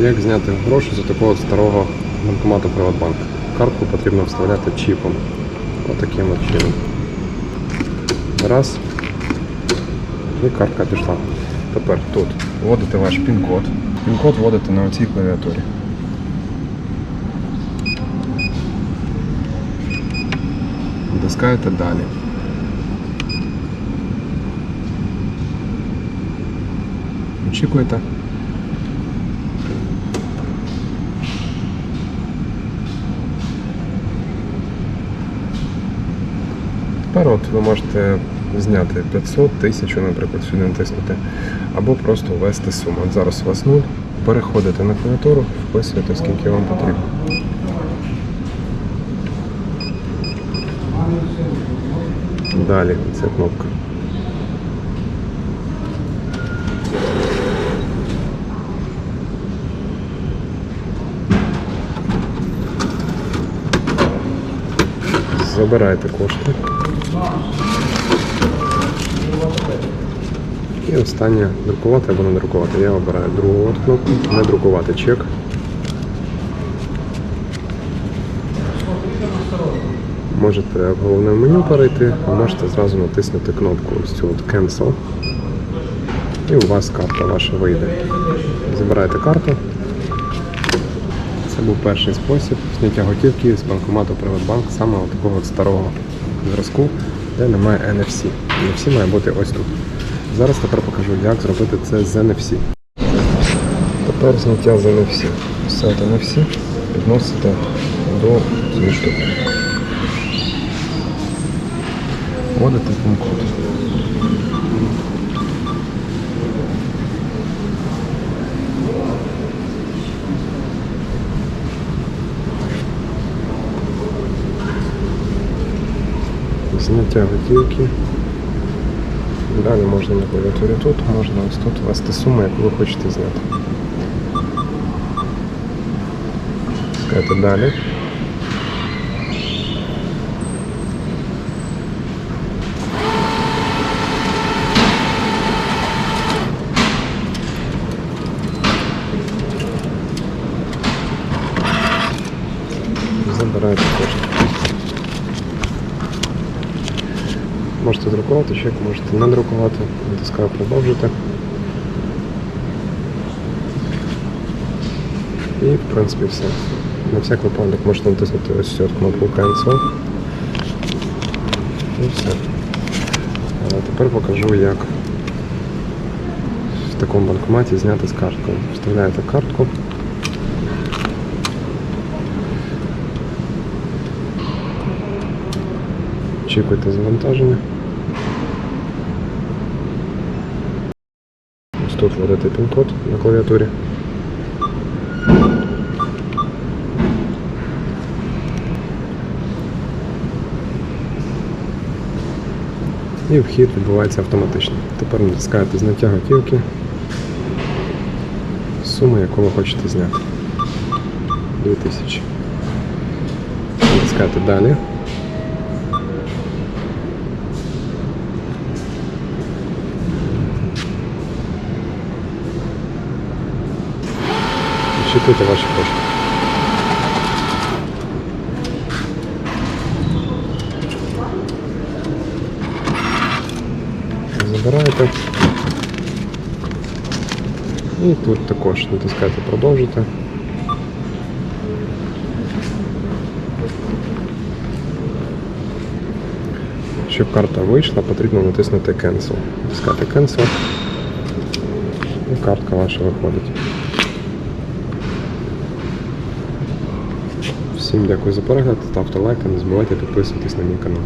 Як зняти гроші з такого старого банкомату Приватбанк? Картку потрібно вставляти чіпом. Отаким от чином. Раз. І картка пішла. Тепер тут вводите ваш пін-код. Пін-код вводите на оцій клавіатурі. Натискаєте далі. Очікуєте. Тепер от ви можете зняти 500, 1000, наприклад, сюди натиснути, або просто ввести суму. От зараз у вас 0, переходите на клавіатуру, вписуєте, скільки вам потрібно. Далі ця кнопка. Забирайте кошти. І останнє друкувати або не друкувати. Я обираю другу кнопку, не друкувати чек. Можете в головне меню перейти, а можете зразу натиснути кнопку ось цю от Cancel. І у вас карта ваша вийде. Забираєте карту. Це був перший спосіб зняття готівки з банкомату Приватбанк, саме от такого старого зразку, де немає NFC. NFC має бути ось тут. Зараз тепер покажу, як зробити це з NFC. Тепер зняття з NFC. Все от NFC підносите до цієї штуки. Вводите пін-код. Зняття готівки. Далі можна на клавіатурі тут, можна ось тут ввести суму, яку ви хочете зняти. Далі. Забираєте кошти. Можете друкувати чек, можете не друкувати. Натискаю продовжити. І в принципі все. На всяк випадок можете натиснути ось цю кнопку Cancel. І все. А тепер покажу, як в такому банкоматі зняти з карткою. Вставляєте картку. Очікуйте завантаження. Ось тут вводите пін-код на клавіатурі. І вхід відбувається автоматично. Тепер натискаєте зняття готівки. Сума, яку ви хочете зняти. 2000. Натискаєте далі. Очікуйте ваші кошти. Забираєте. І тут також натискаєте продовжити. Щоб карта вийшла, потрібно натиснути Cancel. Натискати Cancel. І картка ваша виходить. Всім дякую за перегляд, ставте лайки, не забувайте підписуватись на мій канал.